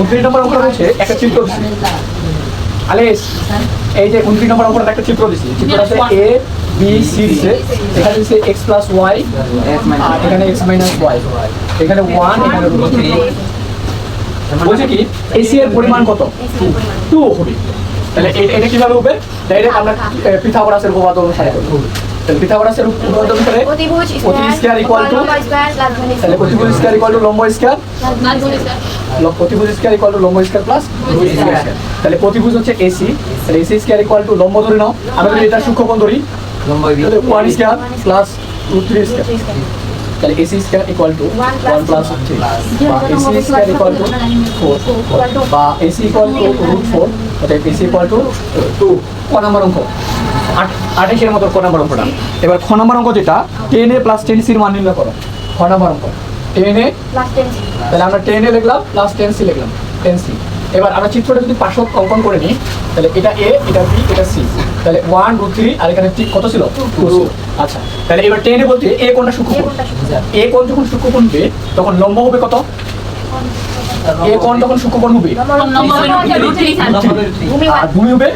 উনত্রিশ নম্বর অঙ্ক রয়েছে একটা চিত্র দিচ্ছি আলেস, এই যে উনত্রিশ নম্বর অঙ্কটা একটা চিত্র দিচ্ছি চিত্রটা আছে A B C X plus Y এখানে এক্স মাইনাস ওয়াই এখানে ওয়ান এখানে বলছে কি এসি এর পরিমাণ কত? টু হবে। তাহলে এটা কীভাবে হবে ডাইরেক্ট আমরা পিথাগোরাসের উপপাদ্য পিথাগোরাসের উপপাদ্য অনুসারে অতিভুজ লম্ব স্কয়ার প্লাস ঘন তাহলে অতিভুজ স্কয়ার ইকুয়াল টু লম্ব স্কয়ার প্রতিভুজ স্কয়ার ইকুয়াল টু লম্ব স্কয়ার প্লাস তাহলে প্রতিভুজ হচ্ছে এসি তাহলে এসি স্কয়ার ইকুয়াল টু লম্ব ধরে নাও। আমরা যদি এটা সূক্ষ্মকোণ ধরি। তাহলে one square plus root three square তাহলে AC square equal to one plus three বা AC square equal to four বা AC equal to root four অর্থাৎ এসি ইকুয়াল টু টু ক নম্বর অঙ্ক? আট আঠাশের মতো ক নম্বর অঙ্কটা। এবার খ নম্বর অঙ্ক যেটা টেন এ প্লাস টেন সির মান নির্ণয় করো। খ নম্বর অঙ্ক। টেন এ প্লাস 10 তাহলে আমরা টেনে লিখলাম প্লাস টেন সি লিখলাম টেন সি এবার আমরা চিত্রটা যদি পার্শ্ব অঙ্কন করে নিই তাহলে এটা এ এটা বি এটা সি তাহলে ওয়ান টু থ্রি আর এখানে ঠিক কত ছিল? আচ্ছা তাহলে এবার টেনে বলতে এ কোনটা সূক্ষ্ম এ কোণটা সূক্ষ্মকোণ। এ কোণ যখন সূক্ষ্ম কোণ হবে তখন লম্ব হবে কত? এ সূক্ষ্ম কোণ হবে? লম্ব হবে রুট 3 ভূমি আর ভূমি হবে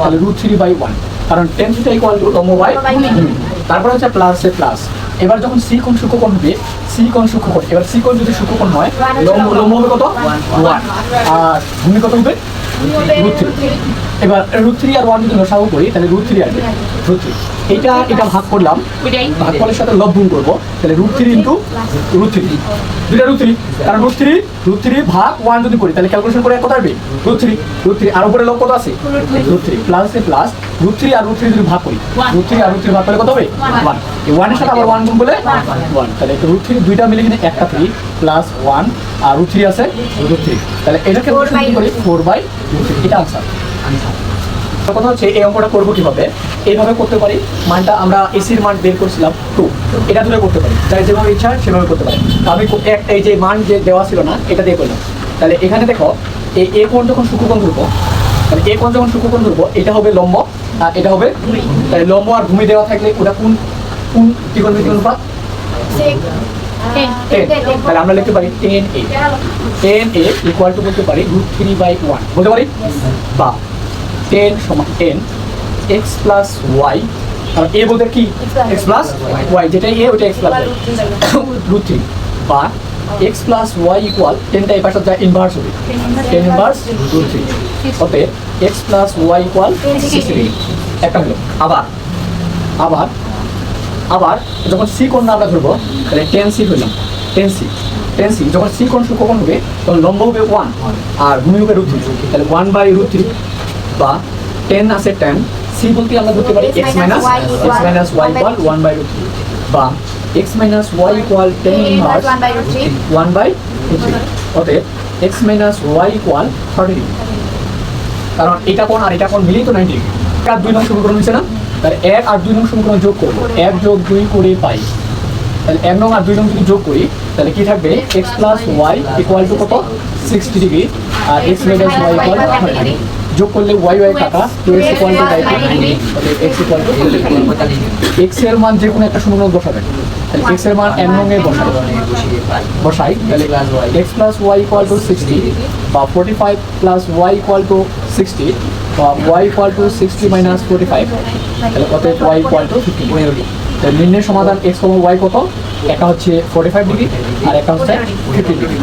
তাহলে রুট থ্রি বাই ওয়ান কারণ টেন থিটা ইকুয়াল টু লম্ব বাই তারপর হচ্ছে প্লাস এ প্লাস এবার যখন সি কোণ সূক্ষ্মকোণ হবে সি কোণ সূক্ষ্মকোণ এবার সি কোণ যদি সূক্ষ্মকোণ হয় লম্ব লম্ব। হবে কত. ওয়ান আর ভূমি কত হবে? রুট থ্রি এবার রুট থ্রি আর ওয়ান যদি লসাগু করি তাহলে রুট থ্রি আসবে। রুট থ্রি এইটা এটা ভাগ করলাম। ভাগ করার সাথে লব গুণ করব। তাহলে root three into root three দুইটা রুট থ্রি কারণ রুট থ্রি রুট থ্রি ভাগ ওয়ান যদি করি তাহলে ক্যালকুলেশন করে কত আসবে? রুট থ্রি রুট থ্রি আর উপরে লব কত আছে? Root three plus plus root three আর রুট থ্রি যদি ভাগ করি. রুট থ্রি আর রুট থ্রি ভাগ করলে কত হবে? ওয়ান এই ওয়ানের সাথে আবার ওয়ান গুণ বলে ওয়ান তাহলে রুট থ্রি দুইটা মিলে কিনে একটা থ্রি প্লাস ওয়ান আর রুট থ্রি আছে রুট থ্রি তাহলে এটা করি? ফোর বাই রুট থ্রি এটা আনসার কথা হচ্ছে এই অঙ্কটা করব কীভাবে? এইভাবে করতে পারি। মানটা আমরা এসির মান বের করছিলাম টু। এটা ধরে করতে পারি। যাই যেভাবে ইচ্ছা সেভাবে করতে পারি। আমি এই যে মান যে দেওয়া ছিল না এটা দিয়ে করলাম। তাহলে এখানে দেখো এই এ কোণ যখন সূক্ষ্মকোণ ধরবো তাহলে এ কোণ যখন সূক্ষ্মকোণ ধরবো এটা হবে লম্ব আর এটা হবে তাহলে লম্ব আর ভূমি দেওয়া থাকলে ওটা কোন কোন ত্রিকোণমিতি অনুপাত? তাহলে আমরা লিখতে পারি tan A tan A equal to বলতে পারি রুট থ্রি বাই ওয়ান বলতে পারি? বা টেন সমান টেন এক্স প্লাস ওয়াই কারণ এ বলতে কি? এক্স প্লাস ওয়াই যেটা এ ওটা এক্স প্লাস রুট থ্রি বা এক্স প্লাস ওয়াই ইকুয়াল টেনটা এই পাশে যা ইনভার্স হবে। টেন ইনভার্স রুট থ্রি অতএব এক্স প্লাস ওয়াই ইকুয়াল একটা হলো, আবার আবার আবার যখন সি কোণ আমরা ধরবো, তাহলে টেন সি হইলাম টেন সি টেন সি যখন সি কোণ সূক্ষ্মকোণ হবে, তখন লম্ব হবে ওয়ান আর ভূমি হবে রুট থ্রি তাহলে ওয়ান বাই রুট থ্রি বা টেন আছে টেন সি বলতে আমরা ধরতে পারি X minus X minus Y equal one by root বা X minus Y equal tan inverse 1 by root 3 one by root অতএব X minus Y equal thirty কারণ এটা কোণ আর এটা কোণ মিলেই তো নাইনটি এক আর দুই নং সমীকরণ হচ্ছে না? তাহলে এক আর দুই নং সমীকরণ যোগ করব। এক যোগ দুই করে পাই। তাহলে এক নং আর দুই নং যদি যোগ করি তাহলে কি থাকবে? X plus Y equal to কত? সিক্সটি ডিগ্রি আর X minus Y equal thirty যোগ করলে ওয়াই ওয়াই টাকা two X equal to by X equal to এক্সের মান যে কোনো একটা সমীকরণ বসাবেন তাহলে এক্সের মান এন নং এ বসাই। তাহলে X plus Y equal to sixty বা forty five plus Y equal to sixty বা Y equal to sixty minus forty five তাহলে কত? ওয়াই ইকুয়াল টু ফিফটি তো নির্ণয় সমাধান এক্স কমা ওয়াই কত? একটা হচ্ছে ফোর্টি ফাইভ ডিগ্রি আর একটা হচ্ছে ফিফটি ডিগ্রি